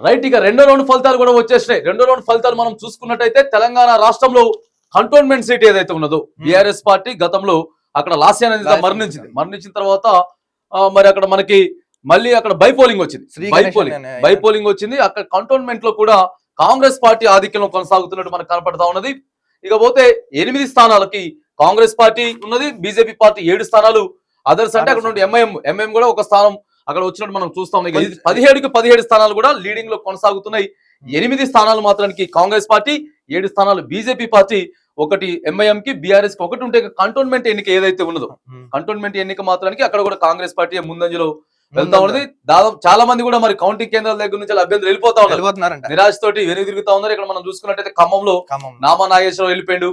Right ఇక రెండో round ఫలితాలు కూడా వచ్చేసినాయి. రెండో రౌండ్ ఫలితాలు మనం చూసుకున్నట్టయితే తెలంగాణ రాష్ట్రంలో కంటోన్మెంట్ సీట్ ఏదైతే ఉన్నదో బీఆర్ఎస్ పార్టీ గతంలో అక్కడ లాస్యాన్ మరణించింది. మరణించిన తర్వాత మరి అక్కడ మనకి మళ్ళీ అక్కడ బైపోలింగ్ వచ్చింది. శ్రీ బై గణేష్ పోలింగ్ అనే- బై పోలింగ్ వచ్చింది. అక్కడ కంటోన్మెంట్లో కూడా కాంగ్రెస్ పార్టీ ఆధిక్యంలో కొనసాగుతున్నట్టు మనకు కనపడతా ఉన్నది. ఇకపోతే ఎనిమిది స్థానాలకి కాంగ్రెస్ పార్టీ ఉన్నది బీజేపీ పార్టీ ఏడు స్థానాలు అదర్స్ అంటే అక్కడ నుండి ఎంఐఎం ఎంఐఎం కూడా ఒక స్థానం అక్కడ వచ్చినట్టు మనం చూస్తాం. పదిహేడుకి పదిహేడు స్థానాలు కూడా లీడింగ్లో కొనసాగుతున్నాయి. ఎనిమిది స్థానాలు మాత్రానికి కాంగ్రెస్ పార్టీ ఏడు స్థానాలు బీజేపీ పార్టీ ఒకటి ఎంఐఎం కి బీఆర్ఎస్కి ఒకటి ఉంటే కంటోన్మెంట్ ఎన్నిక ఏదైతే ఉన్నదో. కంటోన్మెంట్ ఎన్నిక మాత్రానికి అక్కడ కూడా కాంగ్రెస్ పార్టీ ముందంజలో వెళ్తా ఉన్నది. దాదాపు చాలా మంది కూడా మరి కౌంటింగ్ కేంద్రాల దగ్గర నుంచి అభ్యర్థులు వెళ్ళిపోతా ఉన్నారు. నిరాశ తోటి వెనుక తిరుగుతా ఉన్నారు. ఇక్కడ మనం చూసుకున్నట్టయితే ఖమ్మంలో ఖమ్మం. నామా నాగేశ్వరరావు వెళ్ళిపోయాడు.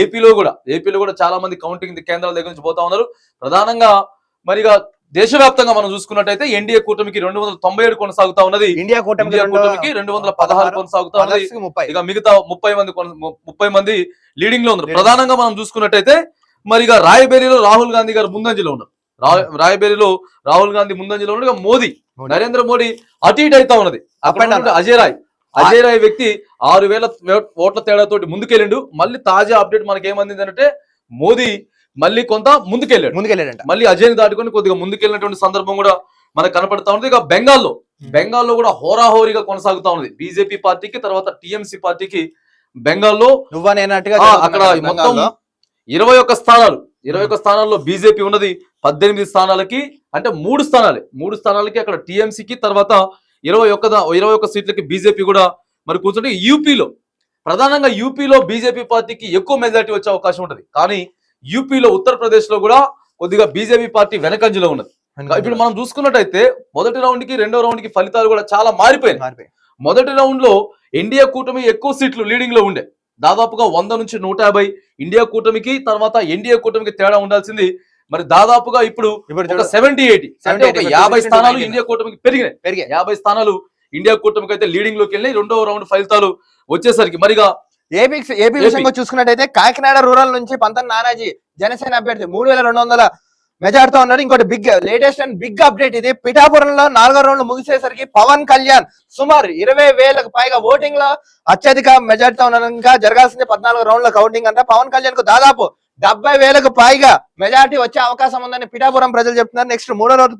ఏపీలో కూడా ఏపీలో కూడా చాలా మంది కౌంటింగ్ కేంద్రాల దగ్గర నుంచి పోతా ఉన్నారు. ప్రధానంగా మరిగా దేశవ్యాప్తంగా మనం చూసుకున్నట్టయితే ఎన్డీఏ కూటమికి రెండు వందల తొంభై ఏడు కొనసాగుతా ఉన్నది. ఇండియా కూటమికి రెండు- కూటమికి రెండు వందల పదహారు కొనసాగుతా ఉన్నది. ఇక మిగతా ముప్పై మంది ముప్పై మంది లీడింగ్లో ఉన్నారు. ప్రధానంగా మనం చూసుకున్నట్టయితే మరి ఇక రాయబేరిలో రాహుల్ గాంధీ గారు ముందంజలో ఉన్నారు. రా- రాయబేరిలో రాహుల్ గాంధీ ముందంజలో ఉన్నారు ఇక మోదీ. నరేంద్ర మోడీ అటు ఇటు అవుతా ఉన్నది. అజయ్ రాయ్. అజయ్ రాయ్ వ్యక్తి ఆరు వేల ఓట్ల తేడాతోటి ముందుకెళ్ళిండు. మళ్ళీ తాజా అప్డేట్ మనకి ఏమంది అంటే మోదీ మళ్ళీ కొంత ముందుకెళ్ళాడు. ముందుకెళ్ళాడంట. మళ్ళీ అజయ్ దాటుకొని కొద్దిగా ముందుకెళ్ళినటువంటి సందర్భం కూడా మనకు కనపడతా ఉంది. ఇక బెంగాల్లో బెంగాల్లో కూడా హోరాహోరీగా కొనసాగుతా ఉన్నది బీజేపీ పార్టీకి తర్వాత టిఎంసి పార్టీకి బెంగాల్లో నువ్వా నేనట్టుగా అక్కడ మొత్తం. ఇరవై ఒక్క స్థానాలు ఇరవై ఒక్క స్థానాల్లో బీజేపీ ఉన్నది. పద్దెనిమిది స్థానాలకి అంటే మూడు స్థానాలే. మూడు స్థానాలకి అక్కడ టీఎంసీకి తర్వాత ఇరవై ఒక్క ఇరవై ఒక్క సీట్లకి బీజేపీ కూడా మరి కూర్చుంటే యూపీలో ప్రధానంగా యూపీలో బీజేపీ పార్టీకి ఎక్కువ మెజారిటీ వచ్చే అవకాశం ఉంటుంది. కానీ యూపీలో ఉత్తరప్రదేశ్లో కూడా కొద్దిగా బీజేపీ పార్టీ వెనకంజలో ఉన్నది. ఇప్పుడు మనం చూసుకున్నట్టయితే మొదటి రౌండ్కి రెండో రౌండ్కి ఫలితాలు కూడా చాలా మారిపోయినాయి. మారిపోయి. మొదటి రౌండ్లో ఇండియా కూటమి ఎక్కువ సీట్లు లీడింగ్లో ఉండే. దాదాపుగా వంద నుంచి నూట యాభై ఇండియా కూటమికి తర్వాత ఎన్డీఏ కూటమికి తేడా ఉండాల్సింది. మరి దాదాపుగా ఇప్పుడు సెవెంటీ ఎయిటీ అంటే 70, ఒక 80, యాభై 60, స్థానాలు 90. ఇండియా కూటమికి పెరిగినాయి. పెరిగాయి. యాభై స్థానాలు ఇండియా కూటమికి అయితే లీడింగ్లోకి వెళ్ళినాయి. రెండో రౌండ్ ఫలితాలు వచ్చేసరికి మరిగా ఏపీ ఏపీ విషయంగా చూసుకున్నట్టయితే కాకినాడ రూరల్ నుంచి పంతన్ నానాజీ జనసేన అభ్యర్థి మూడు వేల రెండు వందల మెజార్టీతో ఉన్నారు. ఇంకోటి big latest and big update ఇది. పిఠాపురంలో నాలుగో రౌండ్ ముగిసేసరికి పవన్ కళ్యాణ్ సుమారు ఇరవై వేలకు పైగా ఓటింగ్లో అత్యధిక మెజార్టీతో ఉన్నారు. ఇంకా జరగాల్సింది పద్నాలుగు రౌండ్ల కౌంటింగ్ అంతా. పవన్ కళ్యాణ్కు దాదాపు డెబ్బై వేలకు పైగా మెజార్టీ వచ్చే అవకాశం ఉందని పిఠాపురం ప్రజలు చెప్తున్నారు. నెక్స్ట్ మూడో రోజు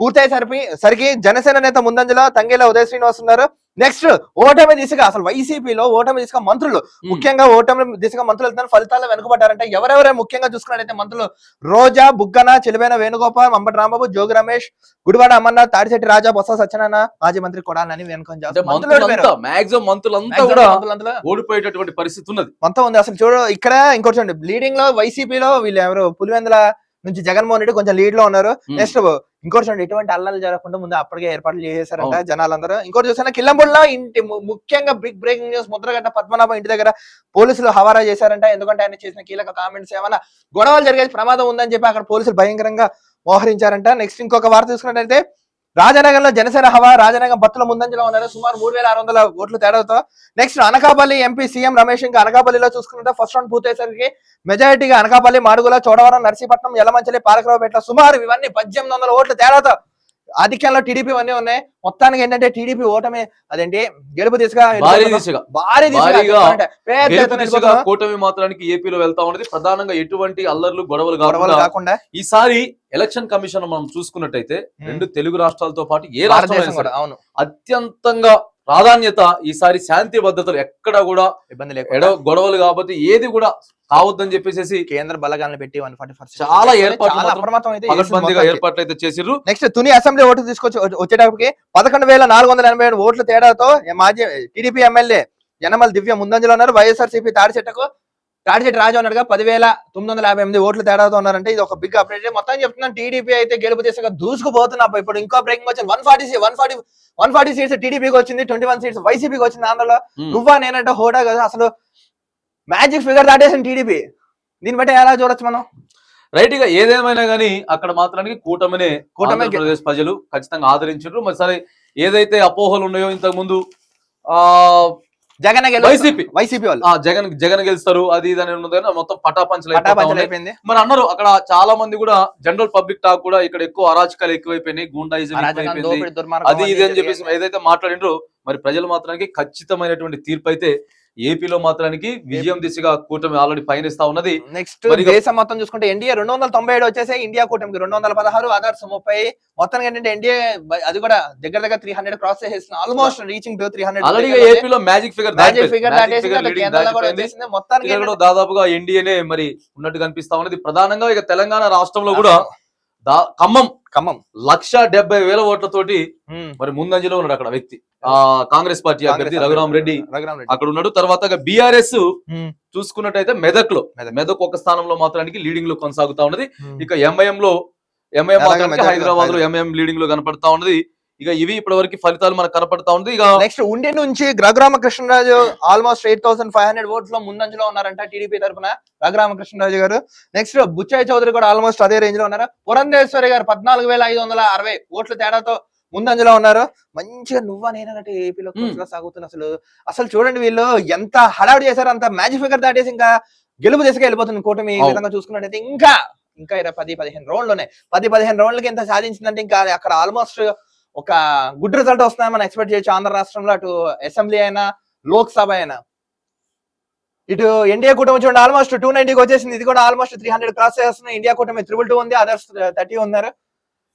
పూర్తయ్యేసరికి సరికి జనసేన నేత ముందంజలో తంగేల ఉదయ శ్రీనివాస్ ఉన్నారు. నెక్స్ట్ ఓటమి దిశగా అసలు వైసీపీలో ఓటమి దిశగా మంత్రులు ముఖ్యంగా ఓటమి దిశగా మంత్రులు వెళ్తున్నారు ఫలితాలు వెనుకబడ్డారంటే ఎవరెవరే ముఖ్యంగా చూసుకున్నట్టయితే మంత్రులు రోజా బుగ్గన చెలివేన వేణుగోపాల్ మంబటి రాంబాబు జోగి రమేష్ గుడివాడ అమర్నాథ్ తాడిశెట్టి రాజా బొత్స సత్యనారాయణ మాజీ మంత్రి కొడాలని మాక్సిమం మంత్రులంతా కూడా ఓడిపోయేటటువంటి పరిస్థితి ఉన్నది. మొత్తం ఉంది. అసలు చూడు ఇక్కడ ఇంకోటి చూడండి. లీడింగ్లో వైసీపీలో వీళ్ళు ఎవరు? పులివెందుల నుంచి జగన్మోహన్ రెడ్డి కొంచెం లీడ్లో ఉన్నారు. నెక్స్ట్ ఇంకోటి చూడండి ఎటువంటి అల్లలు జరగకుండా ముందు అప్పటికే ఏర్పాట్లు చేసేసారంట. జనాలందరూ ఇంకోటి చూసినా కిల్లంపూడిలో ఇంటి ముఖ్యంగా big breaking news Mudragada Padmanabha ఇంటి దగ్గర పోలీసులు హవారా చేశారంట ఎందుకంటే ఆయన చేసిన కీలక కామెంట్స్ ఏమైనా గొడవలు జరిగే ప్రమాదం ఉందని చెప్పి అక్కడ పోలీసులు భయంకరంగా మోహరించారంట నెక్స్ట్ ఇంకొక వార్త చూసుకున్నట్టయితే రాజనగరంలో జనసేన హవా రాజనగరం బత్తుల ముందంజలో ఉన్నారు. సుమారు మూడు వేల ఆరు వందల ఓట్ల తేడాతో next Anakapalli MP CM Ramesh ఇంకా అనకాపల్లిలో చూసుకుంటే ఫస్ట్ రౌండ్ పూర్తయ్యేసరికి మెజారిటీగా అనకాపల్లి మాడుగుల చోడవరం నర్సీపట్నం యలమంచలి పాలకరావుపేట సుమారు ఇవన్నీ పద్దెనిమిది వందల ఓట్ల తేడాతో ఆధిక్యంలో టీడీపీ ఇవన్నీ ఉన్నాయి. మొత్తానికి ఏంటంటే టీడీపీ ఓటమి అదేంటి? గెలుపు దిశగా భారీ దిశగా. భారీ దిశగా. కూటమి మాత్రానికి ఏపీలో వెళ్తా ఉన్నది. ప్రధానంగా ఎటువంటి అల్లర్లు గొడవలు గొడవలు కాకుండా ఈసారి ఎలక్షన్ కమిషన్ మనం చూసుకున్నట్టయితే రెండు తెలుగు రాష్ట్రాలతో పాటు ఏ రాష్ట్రం అవును. అత్యంతంగా ప్రాధాన్యత ఈసారి శాంతి భద్రతలు ఎక్కడ కూడా ఇబ్బంది లేకుండా గొడవలు కాబట్టి ఏది కూడా కావద్దని చెప్పేసి కేంద్ర బలగాలను పెట్టి చాలా ఏర్పాట్లు ఏర్పాట్లు అయితే చేసిర్రు. నెక్స్ట్ తుని అసెంబ్లీ ఓటు తీసుకొచ్చి వచ్చే- వచ్చేటప్పటికి పదకొండు వేల నాలుగు వందల ఎనభై ఏడు ఓట్ల తేడాతో మాజీ టీడీపీ ఎమ్మెల్యే యనమల దివ్య ముందంజలో ఉన్నారు. వైఎస్ఆర్సీపీ తాడిచెట్టకు తాడిచెట్టు రాజు ఉన్నాడుగా పదివేల తొమ్మిది వందల యాభై ఎనిమిది ఓట్లు తేడాతో ఉన్నారంటే ఇది ఒక బిగ్ అప్డేట్ మొత్తం చెప్తున్నాను టీడీపీ అయితే గెలుపు దిశగా దూసుకుపోతున్నా. ఇప్పుడు ఇంకో బ్రేకింగ్ వచ్చింది. One forty one forty one forty seats టీడీపీకి వచ్చింది ట్వంటీ వన్ సీట్స్ వైసీపీకి వచ్చింది ఆంధ్రలో. ఉమ్. నువ్వా నేనంటే హోడా కదా అసలు మ్యాజిక్ ఫిగర్ దాటేసింది టీడీపీ దీన్ని బట్టి ఎలా చూడొచ్చు మనం? రైట్గా ఏదేమైనా గానీ అక్కడ మాత్రానికి కూటమినే కూటమే ప్రజలు ఖచ్చితంగా ఆదరించారు మరి సరే ఏదైతే అపోహలు ఉన్నాయో ఇంతకు ముందు ఆ జగన్ వైసీపీ. వైసీపీ వాళ్ళు జగన్ జగన్ గెలుస్తారు అది ఇది అని ఉన్నది మొత్తం పటాపంచలు అయిపోతా పటాపంచలు ఉన్నాయి. అయిపోయింది మరి అన్నారు అక్కడ చాలా మంది కూడా జనరల్ పబ్లిక్ టాక్ కూడా ఇక్కడ ఎక్కువ అరాచకాలు ఎక్కువైపోయినాయి గూండాయిజం ఎక్కువైపోయింది అది ఇది అని చెప్పేసి. ఏదైతే మాట్లాడిండ్రో మరి ప్రజలు మాత్రానికి ఖచ్చితమైనటువంటి తీర్పు అయితే ఏపీలో మాత్రానికి విజయం దిశగా కూటమి ఆల్రెడీ పయనిస్తా ఉన్నది. నెక్స్ట్ దేశం మొత్తం చూసుకుంటే ఎన్డీఏ రెండు వందల తొంభై ఏడు వచ్చేసి ఇండియా కూటమికి రెండు వందల పదహారు అదర్స్ ముప్పై. మొత్తానికి ఏంటంటే ఎన్డీఏ అది కూడా దగ్గర దగ్గర త్రీ హండ్రెడ్ క్రాస్ చేసేసిన almost reaching to three already hundred ఏపీలో మ్యాజిక్ ఫిగర్ మ్యాజిక్ ఫిగర్ దాటేసింది మొత్తానికి దాదాపుగా ఎన్డీఏనే మరి ఉన్నట్టు కనిపిస్తా ఉన్నది. ప్రధానంగా ఇక తెలంగాణ రాష్ట్రంలో కూడా దా- ఖమ్మం. ఖమ్మం. లక్ష డెబ్బై వేల ఓట్లతోటి. మరి ముందంజలో ఉన్నాడు అక్కడ వ్యక్తి. ఆ కాంగ్రెస్ పార్టీ అభ్యర్థి రఘురామ్ రెడ్డి అక్కడ ఉన్నాడు. తర్వాత బీఆర్ఎస్. చూసుకున్నట్టయితే మెదక్. లో మెదక్. ఒక స్థానంలో మాత్రానికి లీడింగ్లో కొనసాగుతా ఉన్నది. ఇక ఎంఐఎం లో ఎంఐఎం హైదరాబాద్. లో ఎంఐఎం లీడింగ్లో కనపడతా ఉన్నది. ఇక ఇవి ఇప్పటి వరకు ఫలితాలు మనకు కనపడతా ఉంది. ఇక నెక్స్ట్ ఉండి నుంచి Raghurama Krishnaraju almost eight thousand five hundred ఓట్స్లో ముందంజలో ఉన్నారంట టీడీపీ తరఫున రఘురామ కృష్ణరాజు గారు. నెక్స్ట్ బుచ్చయ్య చౌదరి కూడా ఆల్మోస్ట్ అదే రేంజ్లో ఉన్నారు. పురంధేశ్వరి గారు పద్నాలుగు వేల ఐదు వందల అరవై ఓట్ల తేడాతో ముందంజలో ఉన్నారు. మంచిగా నువ్వా నేనన్నట్టు ఏపీలో సాగుతున్న అసలు అసలు చూడండి వీళ్ళు ఎంత హడావుడి చేశారు అంత మ్యాజిక్ ఫిగర్ దాటేసి ఇంకా గెలుపు దిశగా వెళ్ళిపోతుంది కూటమి. విధంగా చూసుకున్నట్టయితే. ఇంకా ఇంకా పది పదిహేను రౌండ్లోనే పది పదిహేను రౌండ్లకి ఎంత సాధించిందంటే ఇంకా అక్కడ ఆల్మోస్ట్ ఒక గుడ్ రిజల్ట్ వస్తుందని మనం ఎక్స్పెక్ట్ చేయొచ్చు ఆంధ్ర రాష్ట్రంలో. అటు అసెంబ్లీ అయినా లోక్సభ అయినా. ఇటు ఇండియా కూటమి చూడండి ఆల్మోస్ట్ టూ నైన్టీకి వచ్చేసింది. ఇది కూడా ఆల్మోస్ట్ త్రీ హండ్రెడ్ క్రాస్ చేస్తుంది ఇండియా కూటమి త్రిబుల్ టూ ఉంది అదర్స్ థర్టీ ఉన్నారు.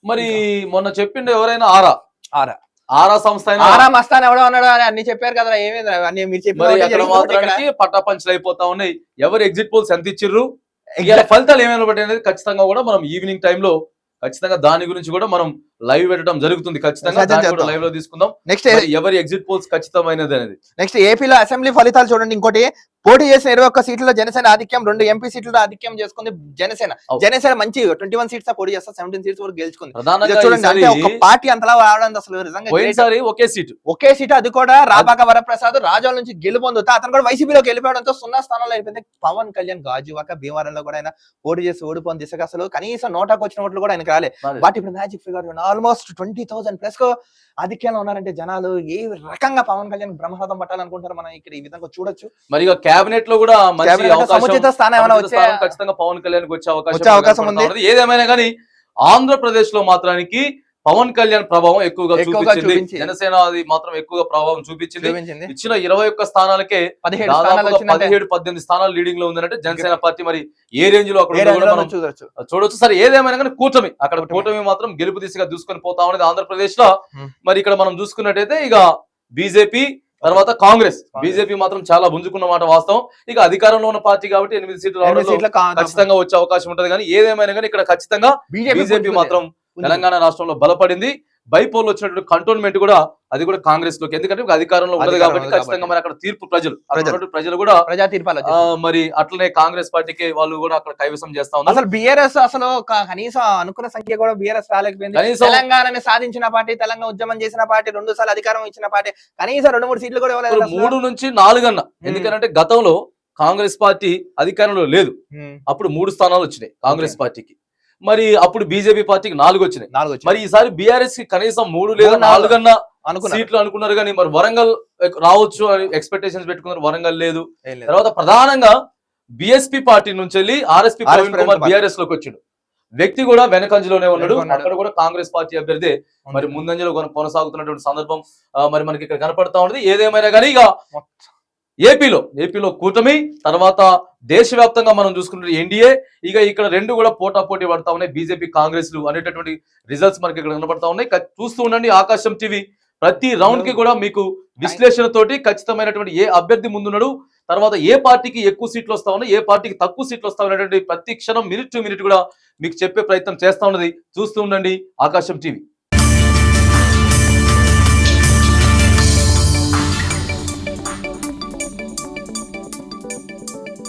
మరి మొన్న చెప్పిండు ఎవరైనా? ఆరా? ఆరా. ఆరా సంస్థ ఆరా మస్తాన్ ఎవడో ఉన్నాడు అని అన్ని చెప్పారు కదా ఏమి అన్ని మీరు. మాత్రానికి పట్టాపంచలు అయిపోతా ఉన్నాయి. ఎవరు ఎగ్జిట్ పోల్స్ ఎంత ఇచ్చిర్రు? ఫలితాలు ఏమైనా అనేది ఖచ్చితంగా కూడా మనం ఈవినింగ్ టైంలో ఖచ్చితంగా దాని గురించి కూడా మనం లైవ్ పెట్టడం జరుగుతుంది ఖచ్చితంగా. లైవ్లో తీసుకుందాం. నెక్స్ట్ ఎవరి ఎగ్జిట్ పోల్స్ ఖచ్చితమైనది అనేది? నెక్స్ట్ ఏపీలో అసెంబ్లీ ఫలితాలు చూడండి ఇంకోటి. పోటీ చేసిన ఇరవై ఒక్క సీట్లలో జనసేన ఆధిక్యం రెండు ఎంపీ సీట్లలో ఆధిక్యం చేసుకుంది జనసేన. జనసేన మంచి ట్వంటీ వన్ సీట్స్ పోటీ చేస్తా సెవెంటీన్ సీట్స్ వరకు గెలుచుకుంది. చూడండి ఒక పార్టీ అంతలా రావడం అసలు నిజంగా ఒకే సీటు ఒకే సీట్ అది కూడా రాపాక వరప్రసాద్ రాజోల నుంచి గెలుపొందుతా అతను కూడా వైసీపీలోకి వెళ్ళిపోవడంతో సున్నా స్థానంలో అయిపోయింది. పవన్ కళ్యాణ్ గాజువాక భీమవరంలో కూడా ఆయన పోటీ చేసి ఓడిపోయిన దిశగా అసలు కనీసం నోటాకు వచ్చిన ఓట్లు కూడా ఆయనకు రాలే. బట్ ఇప్పుడు magic figure almost twenty thousand ప్లస్కు ఆధిక్యంలో ఉన్నారంటే జనాలు ఏ రకంగా పవన్ కళ్యాణ్ బ్రహ్మరథం పట్టాలనుకుంటారు మనం ఇక్కడ ఈ విధంగా చూడొచ్చు మరి కేబినెట్లో కూడా సముచిత స్థానం ఏమైనా వచ్చే ఖచ్చితంగా పవన్ కళ్యాణ్ వచ్చే అవకాశం వచ్చే అవకాశం ఉంది. ఏదేమైనా కానీ ఆంధ్రప్రదేశ్లో మాత్రానికి పవన్ కళ్యాణ్ ప్రభావం ఎక్కువగా చూపించింది. జనసేన అది మాత్రం ఎక్కువగా ప్రభావం చూపించింది. ఇచ్చిన ఇరవై ఒక్క స్థానాలకే పదిహేడు పద్దెనిమిది స్థానాలు లీడింగ్లో ఉందంటే జనసేన పార్టీ మరి ఏ రేంజ్లో అక్కడ చూడొచ్చు. సరే ఏదేమైనా కానీ కూటమి. అక్కడ కూటమి. మాత్రం గెలుపు దిశగా దూసుకొని పోతా ఉన్నది ఆంధ్రప్రదేశ్లో. మరి ఇక్కడ మనం చూసుకున్నట్టయితే ఇక బీజేపీ తర్వాత కాంగ్రెస్. బీజేపీ మాత్రం చాలా పుంజుకున్న మాట వాస్తవం. ఇక అధికారంలో ఉన్న పార్టీ కాబట్టి ఎనిమిది సీట్లు ఖచ్చితంగా వచ్చే అవకాశం ఉంటది. కానీ ఏదేమైనా కానీ ఇక్కడ ఖచ్చితంగా బీజేపీ. మాత్రం తెలంగాణ రాష్ట్రంలో బలపడింది. బైపోల్ వచ్చినటువంటి కంటోన్మెంట్ కూడా అది కూడా కాంగ్రెస్లోకి ఎందుకంటే అధికారంలో ఉండదు కాబట్టి ఖచ్చితంగా. మరి అక్కడ తీర్పు ప్రజలు ప్రజలు. కూడా ప్రజా తీర్పాలు. మరి అట్లనే కాంగ్రెస్ పార్టీకి వాళ్ళు కూడా అక్కడ కైవసం చేస్తా ఉన్నారు. అసలు బిఆర్ఎస్ అసలు కనీసం అనుకున్న సంఖ్య కూడా బిఆర్ఎస్ రాలేకపోయింది. తెలంగాణని సాధించిన పార్టీ తెలంగాణ ఉద్యమం చేసిన పార్టీ రెండు సార్లు అధికారం ఇచ్చిన పార్టీ కనీసం రెండు మూడు సీట్లు కూడా. మూడు నుంచి నాలుగన్న. ఎందుకంటే గతంలో కాంగ్రెస్ పార్టీ అధికారంలో లేదు. అప్పుడు మూడు స్థానాలు వచ్చినాయి కాంగ్రెస్ పార్టీకి. మరి అప్పుడు బీజేపీ పార్టీకి నాలుగు వచ్చినాయి నాలుగు. మరి ఈసారి బీఆర్ఎస్కి కనీసం మూడు లేదా. నాలుగన్న సీట్లు అనుకున్నారు కానీ మరి వరంగల్ రావచ్చు అని ఎక్స్పెక్టేషన్స్ పెట్టుకున్నారు వరంగల్ లేదు. తర్వాత ప్రధానంగా బిఎస్పీ పార్టీ నుంచి వెళ్ళి ఆర్ఎస్పీ ప్రవీణ్ కుమార్. బిఆర్ఎస్లోకి వచ్చిండు వ్యక్తి కూడా వెనకంజలోనే ఉన్నాడు. అక్కడ కూడా కాంగ్రెస్ పార్టీ అభ్యర్థి మరి ముందంజలో కొన- కొనసాగుతున్నటువంటి సందర్భం మరి మనకి ఇక్కడ కనపడతా ఉన్నది ఏదేమైనా కానీ ఇక ఏపీలో ఏపీలో కూటమి తర్వాత దేశవ్యాప్తంగా మనం చూసుకుంటే ఎన్డీఏ ఇక ఇక్కడ రెండు కూడా పోటా పోటీ పడతా ఉన్నాయి. బీజేపీ కాంగ్రెస్లు అనేటటువంటి రిజల్ట్స్ మనకి ఇక్కడ కనబడతా ఉన్నాయి. చూస్తూ ఉండండి ఆకాశం టీవీ. ప్రతి రౌండ్కి కూడా మీకు విశ్లేషణతోటి ఖచ్చితమైనటువంటి ఏ అభ్యర్థి ముందున్నాడు తర్వాత ఏ పార్టీకి ఎక్కువ సీట్లు వస్తా ఉన్నాయి ఏ పార్టీకి తక్కువ సీట్లు వస్తా ఉన్నటువంటి ప్రతి క్షణం మినిట్ టు మినిట్ కూడా మీకు చెప్పే ప్రయత్నం చేస్తా ఉన్నది. చూస్తూ ఉండండి ఆకాశం టీవీ.